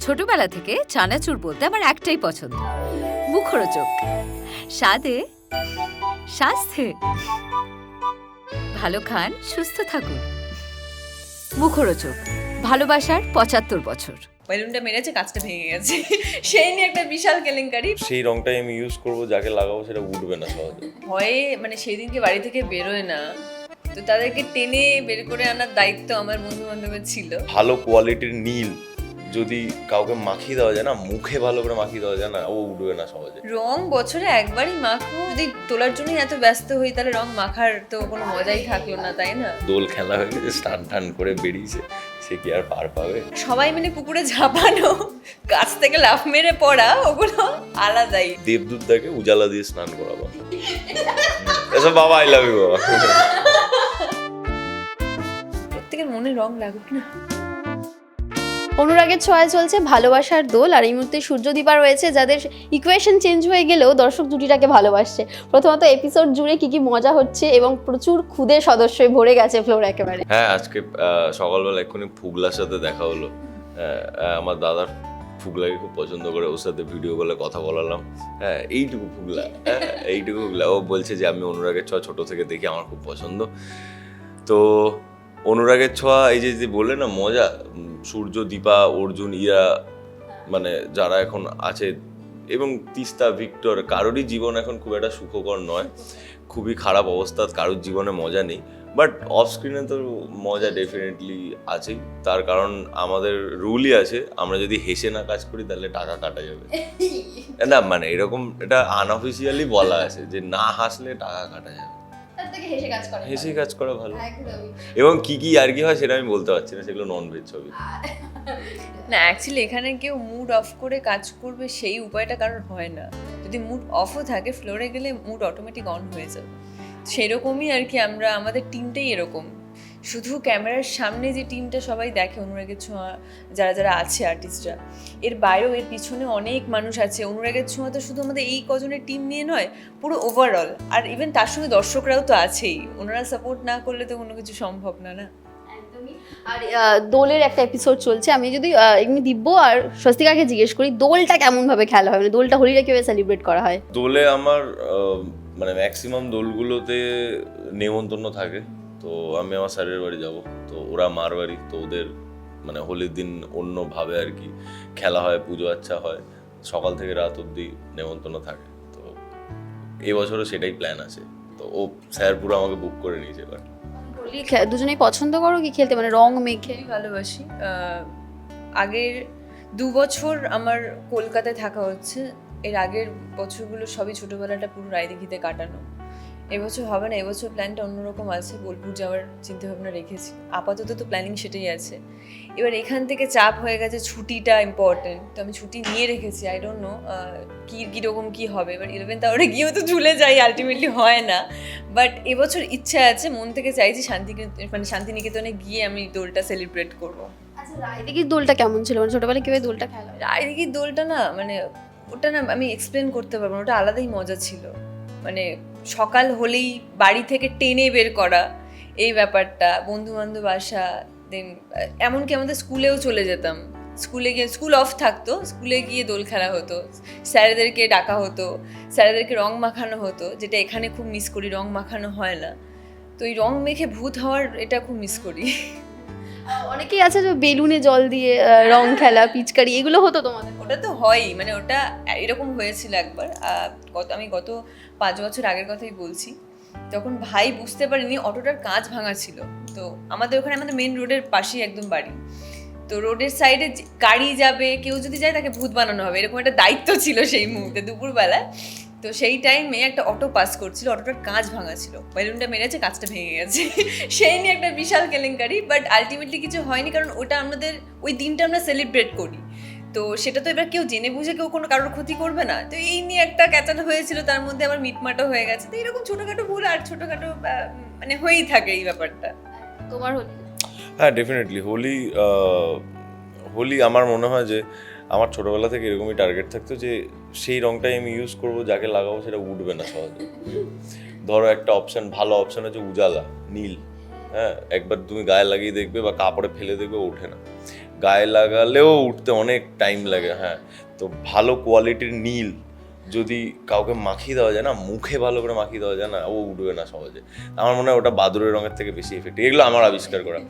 ছোটবেলা থেকে চানাচুর বলতে আমার একটাই পছন্দ। মুখরোচক। স্বাদে স্বাস্থ্যে ভালো খান সুস্থ থাকুন। মুখরোচক। ভালোবাসার পঁচাত্তর বছর। বেলুনটা মেরেছে কাজটা ভেঙে গেছে। সেই নিয়ে একটা বিশাল কেলেঙ্কারি। সেই রংটাই আমি ইউজ করব যাকে লাগাবো সেটা উঠবে না সহজে। ভয়ে মানে সেদিনকে বাড়ি থেকে বেরোয় না। তো তাদেরকে টেনে বের করে আনার দায়িত্ব আমার বন্ধু বান্ধবের ছিল। ভালো কোয়ালিটির নীল। যদি কাউকে মাখিয়ে দেওয়া যায় না মুখে ভালো করে মাখিয়ে দেওয়া যায় না ও উঠবে না সহজে। রং বছরে একবারই মাখবো যদি তোলার জন্যই এত ব্যস্ত হই তাহলে রং মাখার তো কোনো মজাই থাকল না তাই না? দোল খেলা হয়ে গেছে স্টান টান করে বেরিয়েছে সে কি আর পার পাবে? সবাই মিলে পুকুরে ঝাঁপানো গাছ থেকে লাফ মেরে পড়া ওগুলো আলাদাই। দেবদূত দাকে উজালা দিয়ে স্নান করাবো। এসব বাবা আই লাভ ইউ বাবা। প্রত্যেকের মনে রং লাগুক না। অনুরাগের ছোঁয়ায় চলছে ভালোবাসার দোল আর এই মুহূর্তে সূর্যদীপা রয়েছে যাদের ইকুয়েশন চেঞ্জ হয়ে গেলেও দর্শক জুটিটাকে ভালোবাসছে। প্রথমত এপিসোড জুড়ে কি কি মজা হচ্ছে এবং প্রচুর খুদে সদস্যই ভরে গেছে ফ্লোর একেবারে। হ্যাঁ আজকে সকালবেলা এক্ষুনি ফুগলার সাথে দেখা হলো। আমার দাদার ফুগলাকে খুব পছন্দ করে ওর সাথে ভিডিও কলে কথা বলালাম। হ্যাঁ এইটুকু ফুগলা হ্যাঁ, এইটুকু ফুগলা। ও বলছে যে আমি অনুরাগের ছোঁয়া ছোট থেকে দেখি আমার খুব পছন্দ। তো অনুরাগের ছোঁয়া এই যে যে বললে না মজা সূর্য দীপা অর্জুন ইরা মানে যারা এখন আছে এবং তিস্তা ভিক্টর কারোরই জীবন এখন খুব একটা সুখকর নয়। খুবই খারাপ অবস্থা কারোর জীবনে মজা নেই। বাট অফ স্ক্রিনে তো মজা ডেফিনেটলি আছেই। তার কারণ আমাদের রুলই আছে আমরা যদি হেসে না কাজ করি তাহলে টাকা কাটা যাবে। না মানে এরকম এটা আনঅফিসিয়ালি বলা আছে যে না হাসলে টাকা কাটা যাবে। হেসে কাজ করে হেসেই কাজ করা ভালো। এবং কি কি আর কি হয় সেটা আমি বলতে পারছি না সেগুলো নন ভেজ ছবি। না অ্যাকচুয়ালি এখানে কেউ মুড অফ করে কাজ করবে সেই উপায়টা কারোর হয় না। যদি মুড অফও থাকে ফ্লোরে গেলে মুড অটোমেটিক অন হয়ে যাবে। সেরকমই আর কি আমরা আমাদের টিমটাই এরকম। শুধু ক্যামেরার সামনে যে টিমটা সবাই দেখে অনুরাগের ছোঁয়া যারা যারা আছে আর্টিস্টরা এর বাইরেও এর পিছনে অনেক মানুষ আছে। অনুরাগের ছোঁয়া তো শুধু আমাদের এই কজনের টিম নিয়ে নয় পুরো ওভারঅল আর ইভেন তার সঙ্গে দর্শকরাও তো আছেই। ওনারা সাপোর্ট না করলে তো কোনো কিছু সম্ভব না না? আর দোলের একটা এপিসোড চলছে। আমি যদি এমনি দিব্য আর স্বস্তিকাকে জিজ্ঞেস করি দোলটা কেমন ভাবে খেলা হয়? মানে দোলটা হোলিটা কীভাবে সেলিব্রেট করা হয়? দোলে আমার মানে ম্যাক্সিমাম দোলগুলোতে নেমন্তন্ন থাকে। তো আমি আমার স্যারের বাড়ি যাব। তো ওরা মার বাড়ি তো ওদের মানে হোলির দিন অন্যভাবে আর কি খেলা হয় পুজো আচ্ছা হয়। সকাল থেকে রাত অবধি নেমন্তন্ন থাকে। তো এবছরও সেটাই প্ল্যান আছে। তো ও স্যার পুরো আমাকে বুক করে নিয়েছে এবার। হোলি দুজনেই পছন্দ করো কি খেলতে? মানে রং মেখে? ভালোবাসি। আগের দু বছর আমার কলকাতায় থাকা হচ্ছে। এর আগের বছরগুলো সবই ছোটবেলাটা পুরো রায়দিঘিতে কাটানো। এবছর হবে না এবছর প্ল্যানটা অন্যরকম আছে বোলপুর যাওয়ার চিন্তা ভাবনা রেখেছি। আপাতত তো প্ল্যানিং সেটাই আছে। এবার এখান থেকে চাপ হয়ে গেছে ছুটিটা ইম্পর্টেন্ট তো আমি ছুটি নিয়ে রেখেছি আই ডোন্ট নো কী কীরকম কী হবে। এবার ইলেভেন্থ আওয়ারে গিয়েও তো ঝুলে যাই আলটিমেটলি হয় না। বাট এবছর ইচ্ছা আছে মন থেকে চাইছি শান্তি মানে শান্তিনিকেতনে গিয়ে আমি দোলটা সেলিব্রেট করব। আচ্ছা রায়দিঘির দোলটা কেমন ছিল? মানে ছোটবেলায় কীভাবে দোলটা খেলা রায়দিঘির দোলটা না মানে ওটা না আমি এক্সপ্লেন করতে পারব না ওটা আলাদাই মজা ছিল। মানে সকাল হলেই বাড়ি থেকে টেনে বের করা এই ব্যাপারটা বন্ধু বান্ধব আসা দেন এমনকি আমাদের স্কুলেও চলে যেতাম। স্কুলে গিয়ে, স্কুল অফ থাকতো, স্কুলে গিয়ে দোল খেলা হতো, স্যারেদেরকে ডাকা হতো, স্যারেদেরকে রং মাখানো হতো, যেটা এখানে খুব মিস করি, রং মাখানো হয় না। তো এই রং মেখে ভূত হওয়ার এটা খুব মিস করি। অনেকেই আছে যে বেলুনে জল দিয়ে রং খেলা, পিচকারি, এগুলো হতো তোমাদের? ওটা তো হয়ই মানে ওটা এরকম হয়েছিল একবার গত, আমি গত পাঁচ বছর আগের কথাই বলছি। তখন ভাই বুঝতে পারিনি, অটোটার কাঁচ ভাঙা ছিল। তো আমাদের ওখানে আমাদের মেন রোডের পাশেই একদম বাড়ি। তো রোডের সাইডে গাড়ি যাবে, কেউ যদি যায় তাকে ভূত বানানো হবে, এরকম একটা দায়িত্ব ছিল সেই মুহূর্তে, দুপুরবেলায়। তো সেই টাইমে একটা অটো পাস করছিল অটোটার কাঁচ ভাঙা ছিল। বেলুনটা মেরেছে কাঁচটা ভেঙে গেছে। সেই নিয়ে একটা বিশাল কেলেঙ্কারি বাট আলটিমেটলি কিছু হয়নি কারণ ওটা আমাদের ওই দিনটা আমরা সেলিব্রেট করি। তো সেটা তো এবার কেউ জেনে বুঝে কেউ কোনো কারোর ক্ষতি করবে না। তো এই নিয়ে একটা ক্যাচাল হয়েছিল তার মধ্যে আবার মিটমাটও হয়ে গেছে। তো এরকম ছোটোখাটো ভুল আর ছোটোখাটো মানে হয়েই থাকে এই ব্যাপারটা। তোমার হোলি? হ্যাঁ ডেফিনেটলি হোলি হোলি আমার মনে হয় যে আমার ছোটবেলা থেকে এরকমই টার্গেট থাকতো যে সেই রংটাই আমি ইউজ করব, যাকে লাগাবো সেটা উঠবে না সহজে। ধরো একটা অপশান ভালো অপশান হচ্ছে উজালা, নীল। হ্যাঁ একবার তুমি গায়ে লাগিয়ে দেখবে বা কাপড়ে ফেলে দেখবে, ওঠে না। গায়ে লাগালেও উঠতে অনেক টাইম লাগে হ্যাঁ। তো ভালো কোয়ালিটির নীল যদি কাউকে মাখিয়ে দেওয়া যায় না, মুখে ভালো করে মাখিয়ে দেওয়া যায় না, ও উঠবে না সহজে। আমার মনে হয় ওটা বাদুরের রঙের থেকে বেশি এফেক্ট এগুলো আমার আবিষ্কার করা।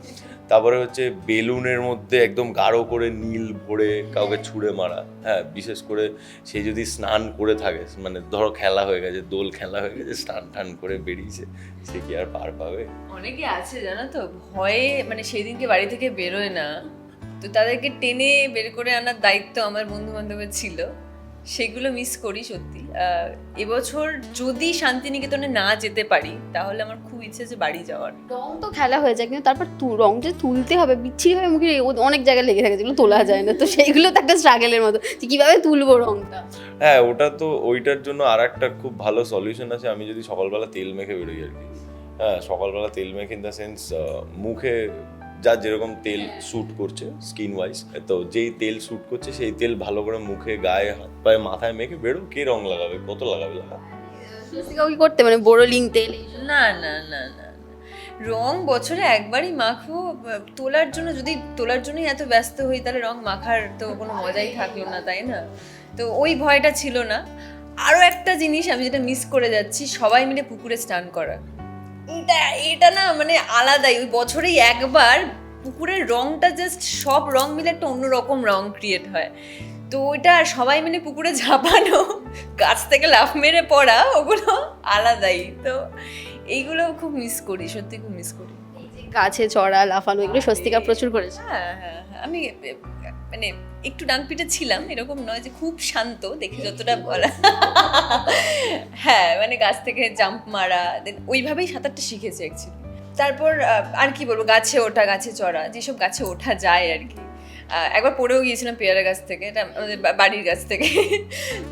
তারপরে হচ্ছে বেলুনের মধ্যে একদম গাঢ় করে নীল ভরে কাউকে ছুঁড়ে মারা। হ্যাঁ বিশেষ করে সে যদি স্নান করে থাকে মানে ধরো খেলা হয়ে গেছে, দোল খেলা হয়ে গেছে, স্নান টান করে বেরিয়েছে, সে কি আর পার পাবে? অনেকে আছে জানো তো, ভয়ে মানে সেই দিনকে বাড়ি থেকে বেরোয় না। তো তাদেরকে টেনে বের করে আনার দায়িত্ব আমার বন্ধু বান্ধবের ছিল। সেগুলো মিস করি সত্যি। এবছর যদি শান্তিনিকেতনে না যেতে পারি তাহলে আমার খুব ইচ্ছে যে বাড়ি যাওয়ার। রং তো খেলা হয়ে যায় কিন্তু তারপর তু- রং যে তুলতে হবে বিচ্ছিরি হবে মুখে ও- অনেক জায়গায় লেগে থাকে যেগুলো তোলা যায় না। তো সেইগুলো তো একটা স্ট্রাগলের মতো। যে কীভাবে তুলবো রংটা? হ্যাঁ ওটা তো ওইটার জন্য আর একটা খুব ভালো সলিউশন আছে। আমি যদি সকালবেলা তেল মেখে বেরোই আর কি। হ্যাঁ সকালবেলা তেল মেখে ইন দ্য সেন্স মুখে যার যেরকম তেল স্যুট করছে স্কিন ওয়াইজ তো যেই তেল স্যুট করছে সেই তেল ভালো করে মুখে গায়ে হাত পায়ে মাথায় মেখে বেরো কে রং লাগাবে? কত লাগাবে লাগা কি করতে? মানে বোরোলিং তেল না না না না না। রং বছরে একবারই মাখবো তোলার জন্য যদি তোলার জন্যই এত ব্যস্ত হই তাহলে রং মাখার তো কোনো মজাই থাকল না তাই না? তো ওই ভয়টা ছিল না। আরও একটা জিনিস আমি যেটা মিস করে যাচ্ছি সবাই মিলে পুকুরে স্নান করা। এটা না মানে আলাদাই। ওই বছরেই একবার পুকুরের রংটা জাস্ট সব রং মিলে একটা অন্যরকম রং ক্রিয়েট হয়। তো ওইটা সবাই মিলে পুকুরে ঝাঁপানো গাছ থেকে লাফ মেরে পড়া ওগুলো আলাদাই। তো এইগুলো খুব মিস করি সত্যি খুব মিস করি। গাছে চড়া লাফানো এগুলো স্বস্তিকা প্রচুর করেছে। হ্যাঁ হ্যাঁ হ্যাঁ। আমি মানে একটু ডানপিটে ছিলাম এরকম নয় যে খুব শান্ত দেখি যতটা বলা হ্যাঁ মানে গাছ থেকে জাম্প মারা দেন ওইভাবেই সাঁতারটা শিখেছে অ্যাকচুয়ালি তারপর আর কি বলব গাছে ওঠা গাছে চড়া যেসব গাছে ওঠা যায় আর কি। একবার পড়েও গিয়েছিলাম পেয়ারা গাছ থেকে আমাদের বাড়ির গাছ থেকে।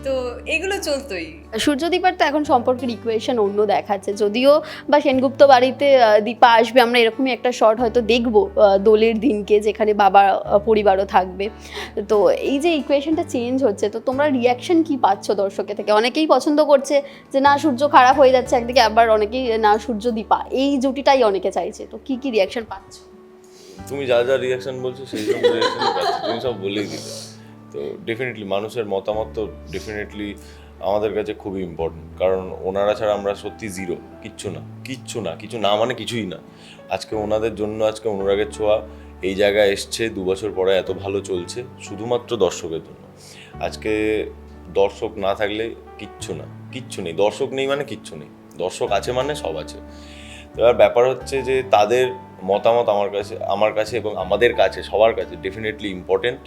তো এগুলো চলতোই। সূর্যদীপার তো এখন সম্পর্কের ইকুয়েশন অন্য দেখাচ্ছে। যদিও বা সেনগুপ্ত বাড়িতে দীপা আসবে, আমরা এরকমই একটা শর্ট হয়তো দেখব দোলের দিনকে, যেখানে বাবা পরিবারও থাকবে। তো এই যে ইকুয়েশনটা চেঞ্জ হচ্ছে, তো তোমরা রিয়াকশন কি পাচ্ছ দর্শকের থেকে? অনেকেই পছন্দ করছে যে, না, সূর্য খারাপ হয়ে যাচ্ছে। একদিকে আবার অনেকেই, না, সূর্য দীপা। এই জুটিটাই অনেকে চাইছে। তো কি কি রিয়াকশন পাচ্ছ? তুমি যা যা রিয়াকশন বলছো, সেই সব রিয়াকশন তুমি সব বলেই দিলে। তো ডেফিনেটলি মানুষের মতামত তো ডেফিনেটলি আমাদের কাছে খুবই ইম্পর্টেন্ট কারণ ওনারা ছাড়া আমরা সত্যি জিরো কিচ্ছু না। কিচ্ছু না। কিছু না মানে কিছুই না। আজকে ওনাদের জন্য আজকে অনুরাগের ছোঁয়া এই জায়গায় এসছে, দু বছর পরে এত ভালো চলছে, শুধুমাত্র দর্শকের জন্য। আজকে দর্শক না থাকলে কিচ্ছু না। কিচ্ছু নেই। দর্শক নেই মানে কিচ্ছু নেই। দর্শক আছে মানে সব আছে। তো এবার ব্যাপার হচ্ছে যে তাদের মতামত আমার কাছে আমার কাছে এবং আমাদের কাছে সবার কাছে ডেফিনেটলি ইম্পর্টেন্ট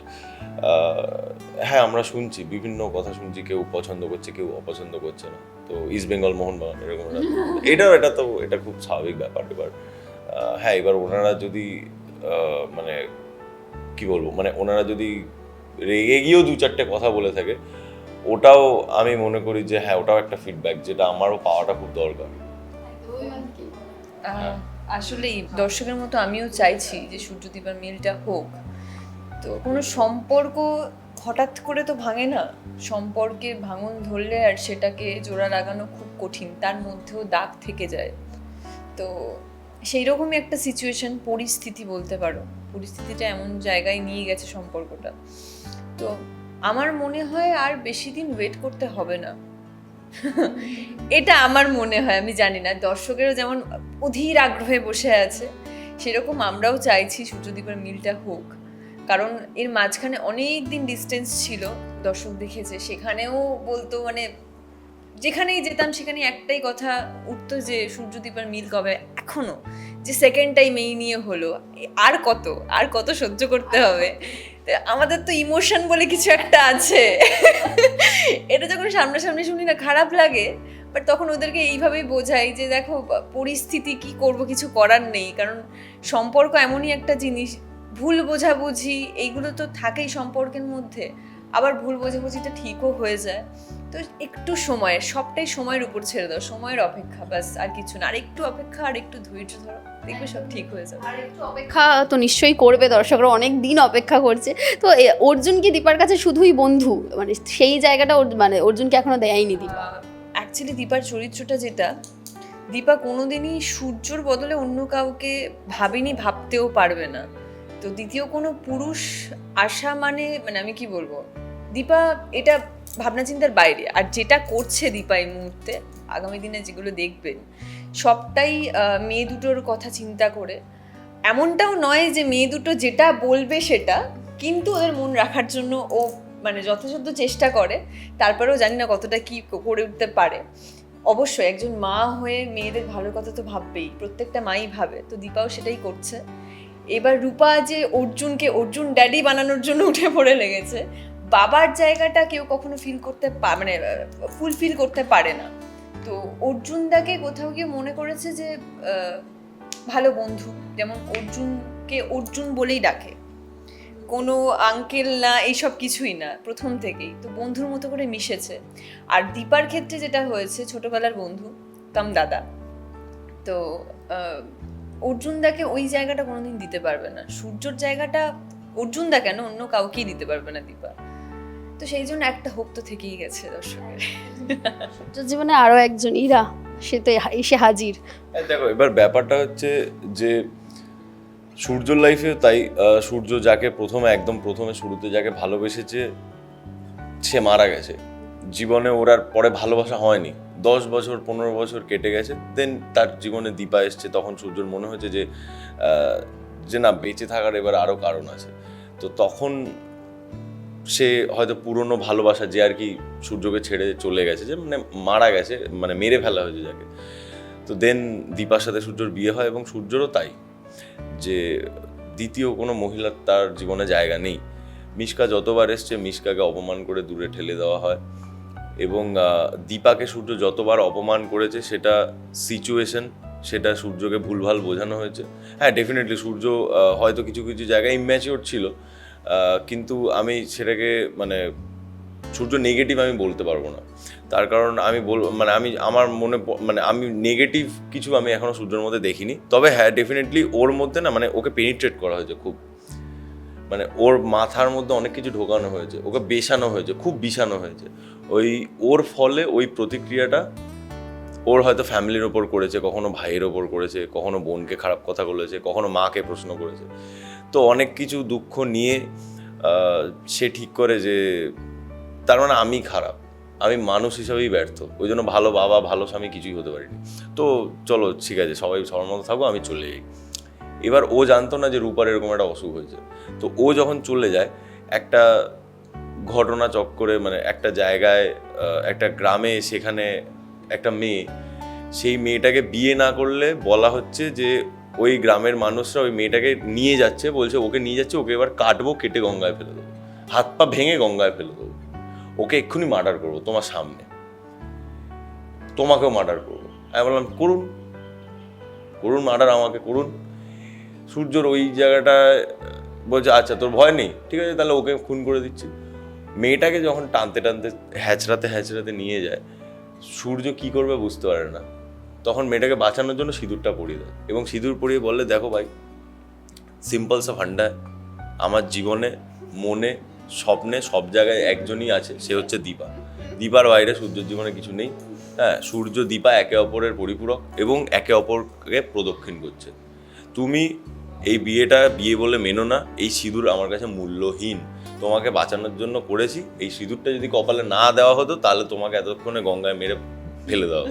হ্যাঁ আমরা শুনছি বিভিন্ন কথা শুনছি কেউ পছন্দ করছে কেউ অপছন্দ করছে না। তো ইস্ট বেঙ্গল মোহনবাগান এরকম এটাও এটা তো এটা খুব স্বাভাবিক ব্যাপার এবার। হ্যাঁ এবার ওনারা যদি মানে কি বলব মানে ওনারা যদি রেগে গিয়েও দু চারটে কথা বলে থাকে ওটাও আমি মনে করি যে হ্যাঁ ওটাও একটা ফিডব্যাক যেটা আমারও পাওয়াটা খুব দরকার। আহ, আসলেই দর্শকের মতো আমিও চাইছি যে সূর্যদীপার মিলটা হোক। তো কোনো সম্পর্ক হঠাৎ করে তো ভাঙে না। সম্পর্কে ভাঙন ধরলে আর সেটাকে জোড়া লাগানো খুব কঠিন, তার মধ্যেও দাগ থেকে যায়। তো সেই রকমই একটা সিচুয়েশন পরিস্থিতি বলতে পারো। পরিস্থিতিটা এমন জায়গায় নিয়ে গেছে সম্পর্কটা। তো আমার মনে হয় আর বেশি দিন ওয়েট করতে হবে না। এটা আমার মনে হয়, আমি জানি না। দর্শকেরও যেমন অধীর আগ্রহে বসে আছে, সেরকম আমরাও চাইছি সূর্যদীপের মিলটা হোক। কারণ এর মাঝখানে অনেক দিন ডিস্টেন্স ছিল, দর্শক দেখেছে। সেখানেও বলতো মানে যেখানেই যেতাম সেখানে একটাই কথা উঠতো যে, সূর্যদীপের মিল কবে? এখনও। যে সেকেন্ড টাইম এই নিয়ে হলো, আর কত? আর কত সহ্য করতে হবে? আমাদের তো ইমোশন বলে কিছু একটা আছে। এটা যখন সামনাসামনি শুনি না, খারাপ লাগে বাট তখন ওদেরকে এইভাবেই বোঝাই যে দেখো, পরিস্থিতি কি করব, কিছু করার নেই। কারণ সম্পর্ক এমনই একটা জিনিস, ভুল বোঝাবুঝি, এইগুলো তো থাকেই সম্পর্কের মধ্যে। আবার ভুল বোঝাবুঝিটা ঠিকও হয়ে যায়। তো একটু সময়ের সবটাই সময়ের উপর ছেড়ে দাও সময়ের অপেক্ষা ব্যাস আর কিছু না। আর একটু অপেক্ষা আর একটু ধৈর্য ধরো দেখবে সব ঠিক হয়ে যাবে। আর একটু অপেক্ষা তো নিশ্চয়ই করবে দর্শকরা অনেক দিন অপেক্ষা করছে। তো এ, অর্জুন কি দীপার কাছে শুধুই বন্ধু? মানে সেই জায়গাটা ওর- মানে অর্জুনকে এখনও দেয়নি দীপা? অ্যাকচুয়ালি দীপার চরিত্রটা যেটা দীপা কোনোদিনই সূর্যর বদলে অন্য কাউকে ভাবেনি ভাবতেও পারবে না। তো দ্বিতীয় কোনো পুরুষ আসা মানে মানে আমি কি বলব? দীপা, এটা ভাবনা চিন্তার বাইরে। আর যেটা করছে দীপা এই মুহূর্তে, আগামী দিনে যেগুলো দেখবেন, সবটাই মেয়ে দুটোর কথা চিন্তা করে। এমনটাও নয় যে মেয়ে দুটো যেটা বলবে সেটা, কিন্তু ওদের মন রাখার জন্য ও মানে যথাযথ চেষ্টা করে। তারপরেও জানি না কতটা কি করে উঠতে পারে। অবশ্যই একজন মা হয়ে মেয়েদের ভালো কথা তো ভাববেই, প্রত্যেকটা মাই ভাবে, তো দীপাও সেটাই করছে। এবার রূপা যে অর্জুনকে, অর্জুন ড্যাডি বানানোর জন্য উঠে পড়ে লেগেছে বাবার জায়গাটা কেউ কখনো ফিল করতে মানে ফুলফিল করতে পারে না। তো অর্জুনদাকে কোথাও গিয়ে মনে করেছে যে ভালো বন্ধু যেমন অর্জুনকে অর্জুন বলেই ডাকে। কোনো আঙ্কেল না এইসব কিছুই না প্রথম থেকেই। তো বন্ধুর মতো করে মিশেছে। আর দীপার ক্ষেত্রে যেটা হয়েছে ছোটবেলার বন্ধু তাম দাদা। তো আহ, অর্জুনদাকে ওই জায়গাটা কোনোদিন দিতে পারবে না। সূর্যর জায়গাটা অর্জুনদা কেন? অন্য কাউকেই দিতে পারবে না দীপা। তো সেই জন্য একটা হোপ তো থেকেই গেছে দর্শকের। জীবনে আরও একজন ইরা সে তো এসে হাজির। দেখো এবার ব্যাপারটা হচ্ছে যে সূর্যর লাইফে তাই সূর্য যাকে প্রথমে একদম প্রথমে শুরুতে যাকে ভালোবেসেছে সে মারা গেছে। জীবনে ওর আর পরে ভালোবাসা হয়নি। দশ বছর পনেরো বছর কেটে গেছে দেন তার জীবনে দীপা এসছে তখন সূর্যর মনে হয়েছে যে যে না বেঁচে থাকার এবার আরও কারণ আছে। তো তখন সে হয়তো পুরনো ভালোবাসা যে আর কি সূর্যকে ছেড়ে চলে গেছে, যে মানে মারা গেছে মানে মেরে ফেলা হয়েছে যাকে। তো দেন দীপার সাথে সূর্যর বিয়ে হয় এবং সূর্যরও তাই, যে দ্বিতীয় কোনো মহিলার তার জীবনে জায়গা নেই। মিশকা যতবার এসছে, মিশকাকে অপমান করে দূরে ঠেলে দেওয়া হয় এবং দীপাকে সূর্য যতবার অপমান করেছে সেটা সিচুয়েশন সেটা সূর্যকে ভুলভাল বোঝানো হয়েছে। হ্যাঁ ডেফিনেটলি সূর্য হয়তো কিছু কিছু জায়গায় ইম্যাচিওর ছিল কিন্তু আমি সেটাকে মানে সূর্য নেগেটিভ আমি বলতে পারব না। তার কারণ আমি বল মানে আমি, আমার মনে মানে আমি নেগেটিভ কিছু আমি এখনও সূর্যের মধ্যে দেখিনি। তবে হ্যাঁ ডেফিনেটলি ওর মধ্যে না মানে ওকে পেনিট্রেট করা হয়েছে খুব। মানে ওর মাথার মধ্যে অনেক কিছু ঢোকানো হয়েছে, ওকে বেশানো হয়েছে, খুব বিছানো হয়েছে। ওই, ওর ফলে ওই প্রতিক্রিয়াটা ওর হয়তো ফ্যামিলির ওপর করেছে, কখনো ভাইয়ের ওপর করেছে, কখনো বোনকে খারাপ কথা বলেছে, কখনো মাকে প্রশ্ন করেছে। তো অনেক কিছু দুঃখ নিয়ে সে ঠিক করে যে তার মানে আমি খারাপ। আমি মানুষ হিসাবেই ব্যর্থ। ওই জন্য ভালো বাবা, ভালো স্বামী কিছুই হতে পারিনি। তো চলো, ঠিক আছে, সবাই সবার মতো থাকব আমি চলে যাই। এবার ও জানতো না যে রূপার এরকম একটা অসুখ হয়েছে। তো ও যখন চলে যায়, একটা ঘটনা চক্করে মানে একটা জায়গায় একটা গ্রামে সেখানে একটা মেয়ে, সেই মেয়েটাকে বিয়ে না করলে বলা হচ্ছে যে ওই গ্রামের মানুষরা ওই মেয়েটাকে নিয়ে যাচ্ছে, বলছে ওকে নিয়ে যাচ্ছে, ওকে এবার কাটবো, কেটে গঙ্গায় ফেলে দেবো। হাত পা ভেঙে গঙ্গায় ফেলে দেবো। ওকে এক্ষুনি মার্ডার করব তোমার সামনে। তোমাকেও মার্ডার করব। আমি বললাম, করুন। করুন মার্ডার আমাকে করুন। সূর্যর ওই জায়গাটায় বলছে আচ্ছা তোর ভয় নেই। ঠিক আছে, তাহলে ওকে খুন করে দিচ্ছি। মেয়েটাকে যখন টানতে টানতে, হ্যাচড়াতে হ্যাচড়াতে নিয়ে যায়, সূর্য কি করবে বুঝতে পারে না। তখন মেয়েটাকে বাঁচানোর জন্য সিঁদুরটা পরিয়ে দেয়। এবং সিঁদুর পরিয়ে বললে, দেখো ভাই সিম্পল সা ফান্ডা আমার জীবনে, মনে, স্বপ্নে সব জায়গায় একজনই আছে, সে হচ্ছে দীপা। দীপার বাইরে সূর্যের জীবনে কিছু নেই হ্যাঁ সূর্য, দীপা একে অপরের পরিপূরক এবং একে অপরকে প্রদক্ষিণ করছে। তুমি এই বিয়েটা, বিয়ে বলে মেনো না, এই সিঁদুর আমার কাছে মূল্যহীন। তোমাকে বাঁচানোর জন্য করেছি, এই সিঁদুরটা যদি কপালে না দেওয়া হতো, তাহলে তোমাকে এতক্ষণে গঙ্গায় মেরে ফেলে দাও।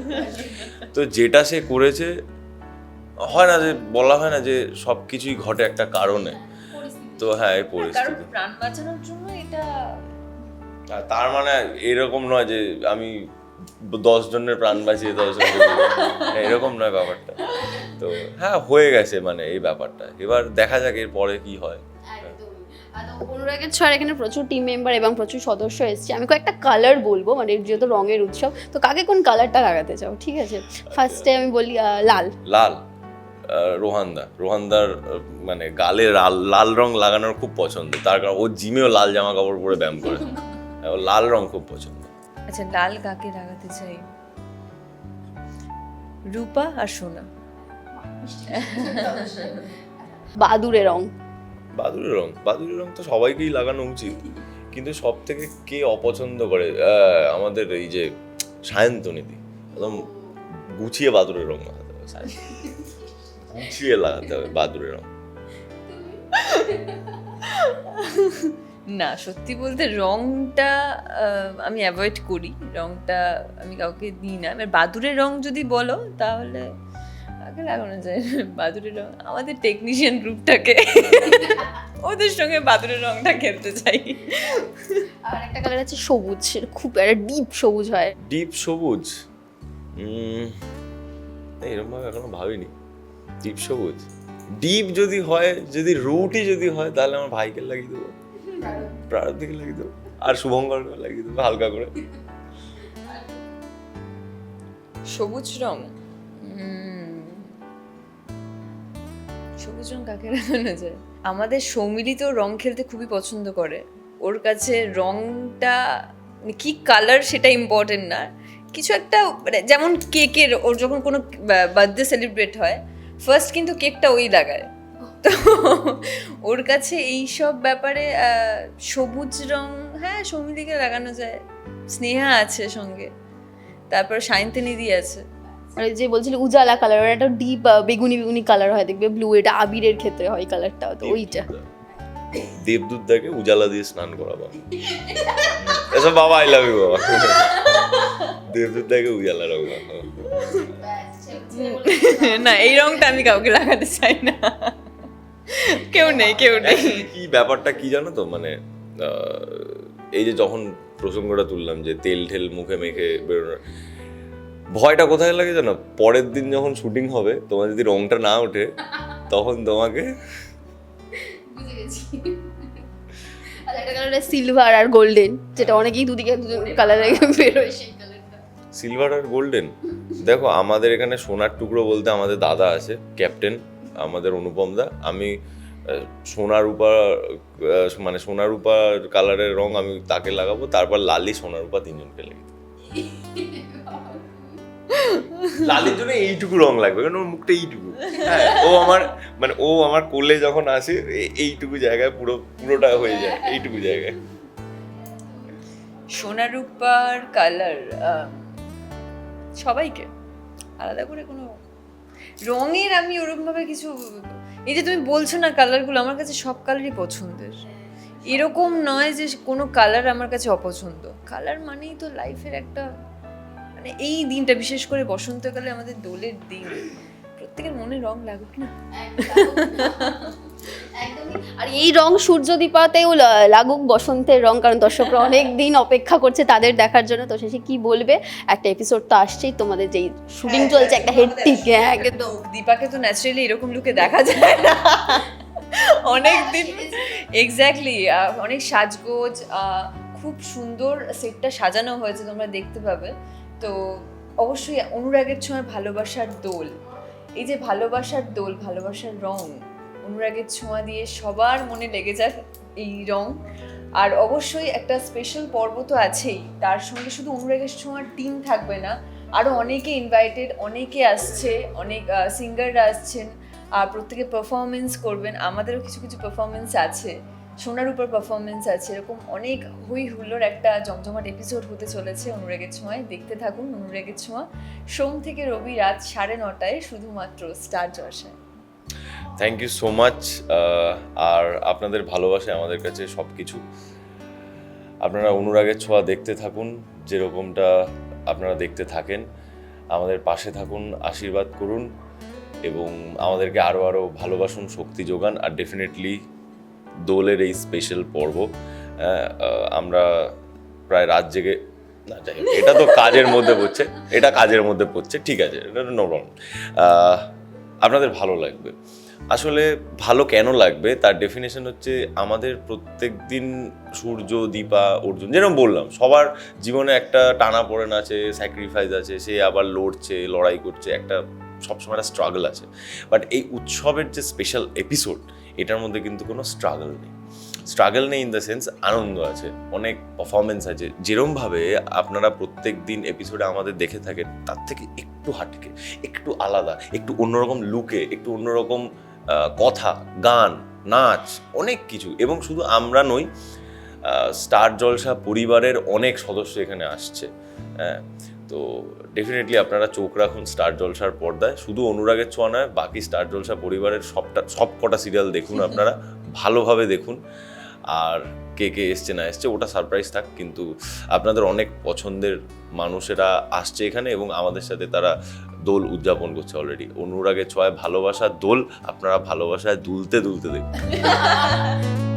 তো যেটা সে করেছে হয় না যে বলা হয় না যে সব কিছুই ঘটে একটা কারণে। তো হ্যাঁ এই পরিস্থিতি। প্রাণ বাঁচানোর জন্য এটা আর তার মানে এরকম নয় যে আমি দশ জনের প্রাণ বাঁচিয়ে দশ জনের এরকম নয় ব্যাপারটা। তো হ্যাঁ হয়ে গেছে মানে এই ব্যাপারটা। এবার দেখা যাক এর পরে কি হয়। অনুরাগের ছড় এখানে প্রচুর টিম মেম্বার এবং প্রচুর সদস্য এসছে। আমি কয়েকটা কালার বলব মানে যেহেতু রঙের উৎসব তো কাকে কোন কালারটা লাগাতে চাও? ঠিক আছে? ফার্স্টে আমি বলি লাল। লাল। রোহানদা। রোহানদার মানে গালে লাল লাল রং লাগানোর খুব পছন্দ। তার কারণ ও জিমেও লাল জামা কাপড় পরে ব্যায়াম করে। ওর লাল রং খুব পছন্দ। আচ্ছা লাল কাকে লাগাতে চাই? রূপা আর সোনা। বাদুরে রং। বাদুড়ের রং বাদুড়ের রং তো সবাইকেই লাগানো উচিত। কিন্তু সব থেকে কে অপছন্দ করে? আমাদের এই যে সায়ন্তনীতি একদম গুছিয়ে বাদুড়ের রং লাগাতে হবে গুছিয়ে লাগাতে হবে বাদুড়ের রং। না, সত্যি বলতে রংটা আমি অ্যাভয়েড করি। রংটা আমি কাউকে দিই না। এবার বাদুরের রং যদি বলো, তাহলে আগে লাগানো যায় না। বাদুরের রং। আমাদের টেকনিশিয়ান গ্রুপটাকে ওদের সঙ্গে বাদুরের রংটা খেলতে চাই। আর একটা কালার আছে সবুজ খুব একটা ডিপ সবুজ হয়। ডিপ সবুজ? উম, না, এরকম ভাবে এখনও ভাবিনি। ডিপ সবুজ? ডিপ যদি হয় যদি রুটই যদি হয় তাহলে আমার ভাইকে লাগিয়ে দেবো। প্রারব্ধকে লাগিয়ে দেবো। আর শুভঙ্করকে লাগিয়ে দেবো হালকা করে। সবুজ রং? রং কাকে লাগানো যায় আমাদের সৌমিলি তো রং খেলতে খুবই পছন্দ করে। ওর কাছে রংটা মানে কি কালার সেটা ইম্পর্টেন্ট না। কিছু একটা মানে যেমন কেকের ওর যখন কোনো বার্থডে সেলিব্রেট হয় ফার্স্ট কিন্তু কেকটা ওই লাগায়। তো ওর কাছে এই সব ব্যাপারে সবুজ রং হ্যাঁ সৌমিলিকে লাগানো যায়। স্নেহা আছে সঙ্গে। তারপর সায়ন্তিনিদি আছে। আর যে বলছিল উজালা কালার ওর একটা ডিপ বেগুনি বেগুনি কালার হয় দেখবে ব্লু এটা আবিরের ক্ষেত্রে হয় কালারটা তো ওইটা। দেবদূত দাকে উজালা দিয়ে স্নান করাবো। এসব বাবা আই লাভ ইউ বাবা। দেবদূত দাকে উজালা রাখব না এই রংটা আমি কাউকে লাগাতে চাই না। কেউ নেই কেউ নেই। কি ব্যাপারটা কি জানো তো? মানে এই যে যখন প্রসঙ্গটা তুললাম যে তেল ঠেল মুখে মেখে বেরোনো ভয়টা কোথায় লাগে জানো? পরের দিন যখন শুটিং হবে তোমার যদি রংটা না ওঠে তখন তোমাকে বুঝে গেছি। আর একটা কালার সিলভার আর গোল্ডেন যেটা অনেকেই দুদিকে দুজন কালার বেরোয় সেই সিলভার আর গোল্ডেন দেখো আমাদের এখানে সোনার টুকরো বলতে আমাদের দাদা আছে ক্যাপ্টেন আমাদের অনুপম দা আমি সোনা রূপা মানে সোনা রূপা কালারের রং আমি তাকে লাগাবো তারপর লালি সোনা রূপা তিনজনকে লেগে লালির জন্য এইটুকু রং লাগবে, কারণ ওর মুখটা এইটুকু। হ্যাঁ ও আমার মানে ও আমার কোলে যখন আসে এইটুকু জায়গায় পুরো, পুরোটা হয়ে যায়, এইটুকু জায়গায়। সোনা রূপার কালার সবাইকে আলাদা করে কোনো রঙের আমি ওরকমভাবে কিছু, এই যে তুমি বলছো না কালারগুলো আমার কাছে সব কালারই পছন্দের। এরকম নয় যে কোনো কালার আমার কাছে অপছন্দ। কালার মানেই তো লাইফের একটা মানে এই দিনটা বিশেষ করে বসন্তকালে আমাদের দোলের দিন প্রত্যেকের মনে রং লাগুক না? আর এই রং সূর্য দীপাতেও লাগুক বসন্তের রং কারণ দর্শকরা অনেক দিন অপেক্ষা করছে তাদের দেখার জন্য। তো শেষে কি বলবে? একটা এপিসোড তো আসছেই তোমাদের যেই শুটিং চলছে একটা হেডটিক একদম। দীপাকে তো ন্যাচারালি এরকম লুকে দেখা যায় না। অনেক দিন এক্স্যাক্টলি অনেক সাজগোজ খুব সুন্দর সেটটা সাজানো হয়েছে তোমরা দেখতে পাবে। তো অবশ্যই অনুরাগের ছোঁয়ায় ভালোবাসার দোল। এই যে ভালোবাসার দোল, ভালোবাসার রং, অনুরাগের ছোঁয়া দিয়ে সবার মনে লেগে যাক এই রং। আর অবশ্যই একটা স্পেশাল পর্ব তো আছেই। তার সঙ্গে শুধু অনুরাগের ছোঁয়ার টিম থাকবে না আরও অনেকে ইনভাইটেড অনেকে আসছে, অনেক সিঙ্গাররা আসছেন, আর প্রত্যেকে পারফরমেন্স করবেন। আমাদেরও কিছু কিছু পারফরমেন্স আছে। সোনার উপর পারফরমেন্স আছে। এরকম অনেক হুই হুল্লোর একটা জমজমাট এপিসোড হতে চলেছে অনুরাগের ছোঁয়ায়। দেখতে থাকুন অনুরাগের ছোঁয়া। সোম থেকে রবি রাত সাড়ে নটায় শুধুমাত্র স্টার জলসায় থ্যাংক ইউ সো মাচ আর আপনাদের ভালোবাসে আমাদের কাছে সব কিছু আপনারা অনুরাগের ছোঁয়া দেখতে থাকুন, যেরকমটা আপনারা দেখতে থাকেন। আমাদের পাশে থাকুন, আশীর্বাদ করুন এবং আমাদেরকে আরও আরও ভালোবাসুন, শক্তি যোগান, আর ডেফিনেটলি দোলের এই স্পেশাল পর্ব আমরা প্রায় রাত জেগে এটা তো কাজের মধ্যে পড়ছে, এটা কাজের মধ্যে পড়ছে, ঠিক আছে নো প্রবলেম আপনাদের ভালো লাগবে। আসলে ভালো কেন লাগবে? তার ডেফিনেশন হচ্ছে আমাদের প্রত্যেক দিন সূর্য, দীপা, অর্জুন, যেরকম বললাম, সবার জীবনে একটা টানা পড়েন আছে স্যাক্রিফাইস আছে, সে আবার লড়ছে, লড়াই করছে, একটা সবসময় একটা স্ট্রাগল আছে। বাট এই উৎসবের যে স্পেশাল এপিসোড এটার মধ্যে কিন্তু কোনো স্ট্রাগল নেই। স্ট্রাগল নেই ইন দ্য সেন্স আনন্দ আছে, অনেক পারফরমেন্স আছে। যেরমভাবে আপনারা প্রত্যেক দিন এপিসোডে আমাদের দেখে থাকেন, তার থেকে একটু হাটকে, একটু আলাদা, একটু অন্যরকম লুকে একটু অন্যরকম কথা, গান, নাচ, অনেক কিছু। এবং শুধু আমরা নই স্টার জলসা পরিবারের অনেক সদস্য এখানে আসছে। হ্যাঁ তো ডেফিনেটলি আপনারা চোখ রাখুন স্টার জলসার পর্দায়। শুধু অনুরাগের ছোঁয়া নয় বাকি স্টার জলসা পরিবারের সবটা সব কটা সিরিয়াল দেখুন আপনারা ভালোভাবে দেখুন। আর কে কে এসছে না এসছে ওটা সারপ্রাইজ থাক কিন্তু আপনাদের অনেক পছন্দের মানুষেরা আসছে এখানে এবং আমাদের সাথে তারা দোল উদযাপন করছে অলরেডি অনুরাগের ছয় ভালোবাসার দোল আপনারা ভালোবাসায় দুলতে দুলতে দেখুন।